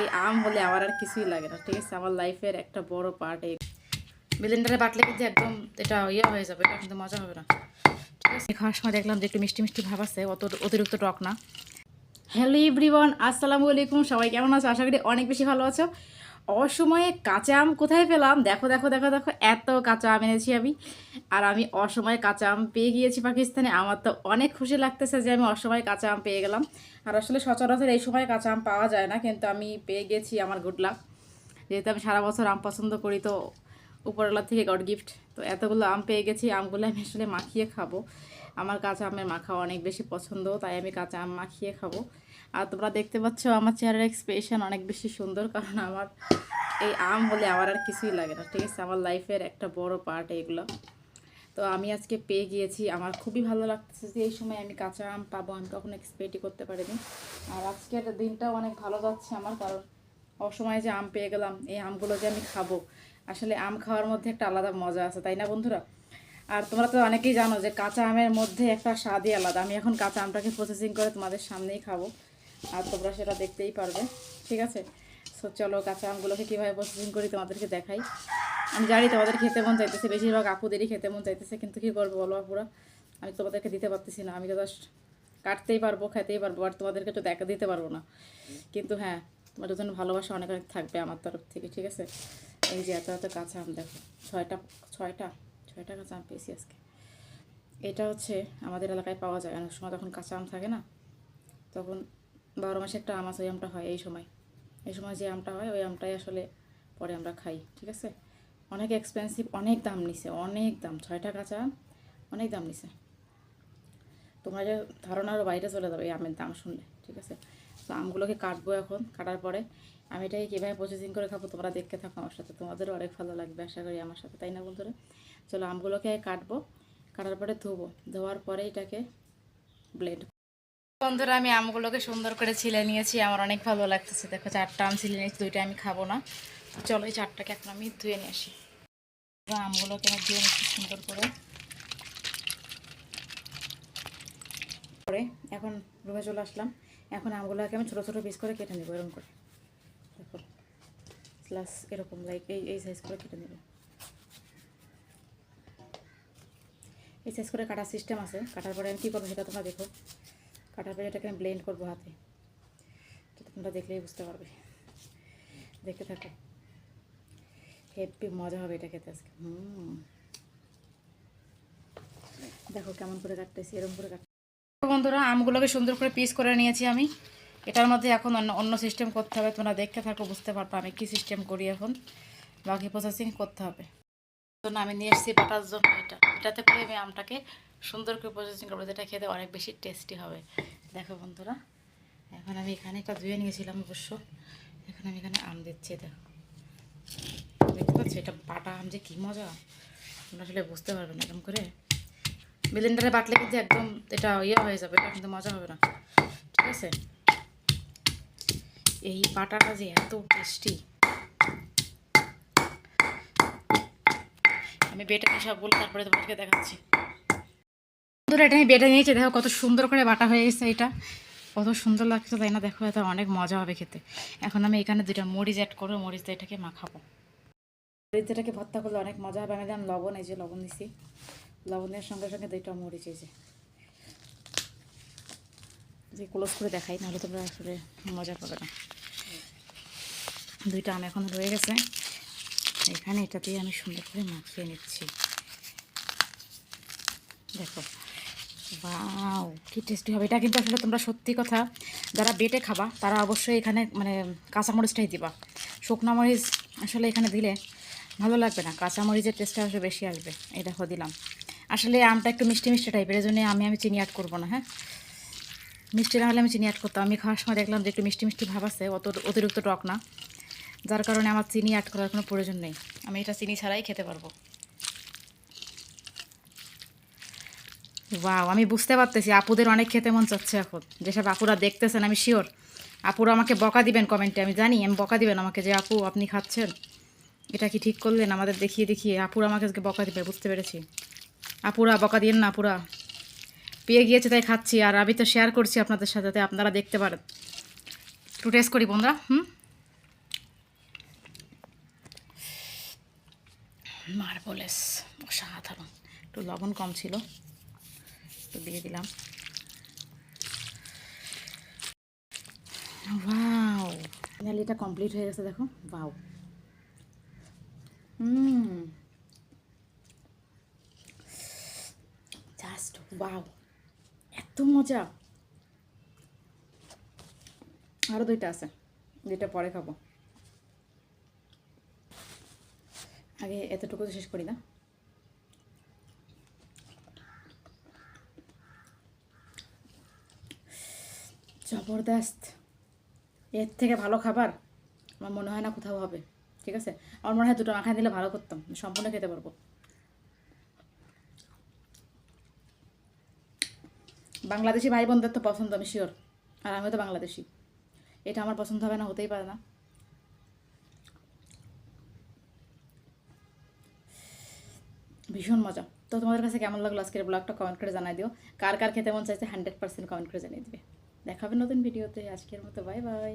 এই আম হলে আমার আর কিছুই লাগে না, ঠিক আছে? আমার লাইফের একটা বড় পার্ট এই। ব্লেন্ডারে বাটলে কিন্তু একদম এটা ইয়ে হয়ে যাবে, এটা কিন্তু মজা হবে না। ঠিক আছে? খাওয়ার সময় দেখলাম যে একটু মিষ্টি মিষ্টি ভাব আছে, অত অতিরিক্ত টক না। হ্যালো ইভরিওয়ান আসসালামু আলাইকুম, সবাই কেমন আছো? আশা করি অনেক বেশি ভালো আছো। অসময়ে কাঁচা আম কোথায় পেলাম? দেখো দেখো দেখো দেখো, এত কাঁচা আম এনেছি আমি। আর আমি অসময়ে কাঁচা আম পেয়ে গিয়েছি পাকিস্তানে। আমার তো অনেক খুশি লাগতেছে যে আমি অসময়ে কাঁচা আম পেয়ে গেলাম। আর আসলে সচরাচর এই সময় কাঁচা আম পাওয়া যায় না, কিন্তু আমি পেয়ে গেছি আমার গুড লাক যেহেতু আমি সারা বছর আম পছন্দ করি, তো উপরওয়ালা থেকে গড গিফট তো এতগুলো আম পেয়ে গেছি, আমগুলো আমি আসলে মাখিয়ে খাব। আমার কাঁচা আমের মাখা অনেক বেশি পছন্দ, তাই আমি কাঁচা আম মাখিয়ে খাব। আর তোমরা দেখতে পাচ্ছ আমার চেহারার এক্সপ্রেশন অনেক বেশি সুন্দর, কারণ আমার এই আম হলে আমার আর কিছুই লাগে না, ঠিক আছে? আমার লাইফের একটা বড় পার্ট এগুলো। তো আমি আজকে পেয়ে গিয়েছি, আমার খুবই ভালো লাগতেছে যে এই সময় আমি কাঁচা আম পাবো, আমি কখনো এক্সপেক্টই করতে পারিনি। আর আজকের দিনটাও অনেক ভালো যাচ্ছে আমার, কারণ অসময়ে যে আম পেয়ে গেলাম, এই আমগুলো যে আমি খাব। আসলে আম খাওয়ার মধ্যে একটা আলাদা মজা আছে, তাই না বন্ধুরা? আর তোমরা তো অনেকেই জানো যে কাঁচা আমের মধ্যে একটা স্বাদই আলাদা। আমি এখন কাঁচা আমটাকে প্রসেসিং করে তোমাদের সামনেই খাব, আর তোমরা সেটা দেখতেই পারবে, ঠিক আছে? সো চলো কাঁচা আমগুলোকে কীভাবে প্রসেসিং করি তোমাদেরকে দেখাই। আমি জানি তোমাদের খেতে মন চাইতেছে, বেশিরভাগ আপুদেরই খেতে মন চাইতেছে, কিন্তু কী করব বলো আপুরা? আমি তোমাদেরকে দিতে পারতেছি না, আমি তো জাস্ট কাটতেই পারব, খেতেই পারব, আর তোমাদেরকে তো দেখা দিতে পারব না। কিন্তু হ্যাঁ তোমাদের জন্য ভালোবাসা অনেক অনেক থাকবে আমার তরফ থেকে, ঠিক আছে? এই যে এত এত কাঁচা আম, দেখো, ছয়টা ছয়টা ছয়টা কাঁচা আম পেয়েছি আজকে। এটা হচ্ছে আমাদের এলাকায় পাওয়া যায়, অনেক সময় তখন কাঁচা আম থাকে না? তখন বারো মাসে একটা আম আছে, ওই আমটা হয় এই সময়। এই সময় যে আমটা হয়, ওই আমটাই আসলে পরে আমরা খাই, ঠিক আছে? অনেক এক্সপেন্সিভ অনেক দাম নিছে, অনেক দাম, ছয়টা কাঁচা আম, অনেক দাম নিছে। তোমরা ধারণারও বাইরে চলে যাবে এই আমের দাম শুনলে, ঠিক আছে? তো আমগুলোকে কাটবো এখন, কাটার পরে। আমি এটাকে কীভাবে প্রসেসিং করে খাব তোমরা দেখতে থাকো আমার সাথে, তোমাদেরও অনেক ভালো লাগবে আশা করি আমার সাথে, তাই না বন্ধুরা? চলো আমগুলোকে কাটবো, কাটার পরে ধোবো, ধোয়ার পরে এটাকে ব্লেন্ড বন্ধুরা, আমি আমগুলোকে সুন্দর করে ছিলে নিয়েছি, আমার অনেক ভালো লাগতেছে। দেখো, চারটা আম ছিলে নিয়েছি, দুইটা আমি খাব না। চলো এই চারটাকে এখন আমি ধুয়ে নিয়ে আসি। আমগুলোকে আমি ধুয়ে নিচ্ছি সুন্দর করে। পরে এখন রুমে চলে আসলাম। এখন আমগুলোকে আমি ছোটো ছোটো পিস করে কেটে নেব এরকম করে। দেখো প্লাস এরকম লাইক এই এই সাইজ করে কেটে নেব। এই সাইজ করে কাটার সিস্টেম আছে। কাটার পরে আমি কী করব সেটা তোমরা দেখো। কাটার পরে এটাকে আমি ব্লেন্ড করব হাতে। তো তোমরা দেখলেই বুঝতে পারবে। দেখতে থাকো। হেভি মজা হবে এটা খেতে আজকে। হুম। দেখো কেমন করে কাটতেছি, এরকম করে কাট বন্ধুরা, আমগুলোকে সুন্দর করে পিস করে নিয়েছি আমি। এটার মধ্যে এখন অন্য অন্য সিস্টেম করতে হবে। তোমরা দেখতে থাকো, বুঝতে পারব আমি কী সিস্টেম করি এখন। বাকি প্রসেসিং করতে হবে। জন্য আমি নিয়ে এসেছি বাটার জন্য এটা। এটাতে করে আমি আমটাকে সুন্দর করে প্রসেসিং করব, যেটা খেতে অনেক বেশি টেস্টি হবে। দেখো বন্ধুরা, এখন আমি এখানে একটা ধুয়ে নিয়েছিলাম অবশ্য। এখন আমি এখানে আম দিচ্ছি দেখো দেখতে পাচ্ছি, এটা বাটা আম যে কী মজা। তোমরা আসলে বুঝতে পারবে না এরকম করে। ব্লেন্ডারে বাটলে কিন্তু একদম এটা ইয়ে হয়ে যাবে, এটা কিন্তু মজা হবে না। ঠিক আছে? এই বাটাটা যে এত টেস্টি আমি বেটে সব বলি তারপরে তোমাদেরকে দেখাচ্ছি। বন্ধুরা, এটা আমি বেটে নিয়েছি, দেখো কত সুন্দর করে বাটা হয়ে গেছে এটা। কত সুন্দর লাগছে, তাই না? দেখো, এটা অনেক মজা হবে খেতে। এখন আমি এখানে দুটা মরিচ অ্যাড করব, মরিচ দিয়ে এটাকে মাখাবো। মরিচ এটাকে ভর্তা করলে অনেক মজা হবে। আমি দিলাম লবণ, এই যে লবণ দিছি। লবণের সঙ্গে সঙ্গে দুইটা মরিচ এই যে। যে ক্লোজ করে দেখাই, নাহলে তোমরা আসলে মজা পাবে না। দুইটা আম এখন রয়ে গেছে। এখানে এটা দিয়ে আমি সুন্দর করে মাখিয়ে নিচ্ছি। দেখো। বাও কি টেস্টি হবে। এটা কিন্তু আসলে তোমরা সত্যি কথা, যারা বেটে খাবা, তারা অবশ্যই এখানে মানে কাঁচামরিচটাই দিবা। শুকনো মরিচ আসলে এখানে দিলে ভালো লাগবে না। কাঁচামরিচের টেস্টটা আসলে বেশি আসবে। এই দেখো, দিলাম। আসলে আমটা একটু মিষ্টি মিষ্টি টাইপের এই জন্য আমি আমি চিনি অ্যাড করব না হ্যাঁ? মিষ্টি না হলে আমি চিনি অ্যাড করতাম। আমি খাওয়ার সময় দেখলাম যে একটু মিষ্টি মিষ্টি ভাব আছে, অত অতিরিক্ত টক না। যার কারণে আমার চিনি অ্যাড করার কোনো প্রয়োজন নেই। আমি এটা চিনি ছাড়াই খেতে পারব। ওয়াও আমি বুঝতে পারতেছি, আপুদের অনেক খেতে মন চাচ্ছে এখন। যেসব আপুরা দেখতেছেন, আমি শিওর আপুরা আমাকে বকা দিবেন কমেন্টে আমি জানি, আমি বকা দিবেন আমাকে যে, আপু, আপনি খাচ্ছেন? এটা কি ঠিক করলেন? আমাদের দেখিয়ে দেখিয়ে, আপুরা আমাকে আজকে বকা দিবে, বুঝতে পেরেছি। আপুরা, বকা দিন না আপুরা। পেয়ে গিয়েছে তাই খাচ্ছি, আর আমি তো শেয়ার করছি আপনাদের সাথে আপনারা দেখতে পারেন। একটু টেস্ট করি বন্ধুরা, হুম? মার্বলেস, অসাধারণ। একটু লবণ কম ছিল, একটু দিয়ে দিলাম। বাউ এটা কমপ্লিট হয়ে গেছে, দেখো। বাউ হুম। ওয়াও এত মজা। আরও দুইটা আছে। যেটা পরে খাব। আগে এতটুকু শেষ করি না। জবরদস্ত। এর থেকে ভালো খাবার আমার মনে হয় না কোথাও হবে। ঠিক আছে? আমার মনে হয় দুটো মাখায় দিলে ভালো করতাম। সম্পূর্ণ খেতে পারব। বাংলাদেশি ভাই বোনদের তো পছন্দ, আমি শিওর আর আমিও তো বাংলাদেশি। এটা আমার পছন্দ হবে না, হতেই পারে না। ভীষণ মজা। তো তোমাদের কাছে কেমন লাগল আজকের ব্লগটা কমেন্ট করে জানাই দিও। কার কার খেতে মন চাইছে হান্ড্রেড পার্সেন্ট কমেন্ট করে জানিয়ে দিবে। দেখাবে নতুন ভিডিওতে আজকের মতো বাই বাই